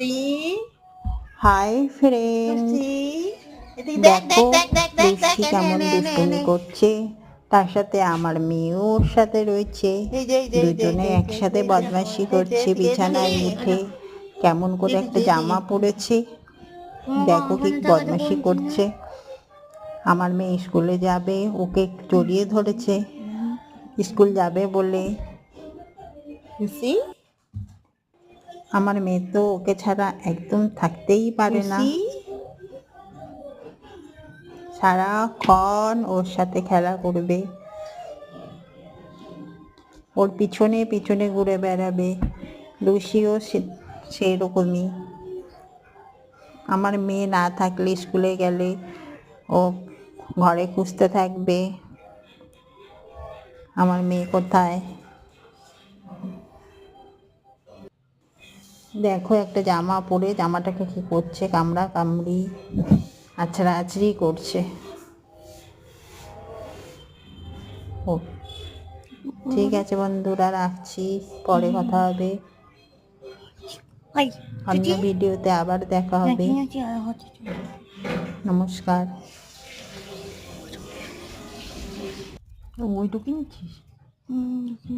টুসি hi friend দেখ দেখ কেমন দুষ্টুমি করছে তার সাথে আমার মেয়েও ওর সাথে রয়েছে দুজনে একসাথে বদমাশি করছে বিছানায় উঠে কেমন করে একটা জামা পরেছে দেখো কি বদমাশি করছে আমার মেয়ে স্কুলে যাবে ওকে জড়িয়ে ধরেছে স্কুল যাবে বলে টুসি আমার মেয়ে তো ওকে ছাড়া একদম থাকতেই পারে না। সারাক্ষণ ওর সাথে খেলা করবে। ওর পিছনে পিছনে ঘুরে বেড়াবে। লুসিও সে- সেই রকমই আমার মেয়ে না থাকলে স্কুলে গেলে ও ঘরে খুঁজতে থাকবে। আমার মেয়ে কোথায়? দেখো একটা জামা পরে জামাটাকে কি করছে? কামড়া কামড়ি আছড়া আছড়ি করছে। ও ঠিক আছে বন্ধুরা রাখছি। পরে কথা হবে। আই অন্য ভিডিওতে আবার দেখা হবে। নমস্কার। ওইটুকু নিচ্ছিস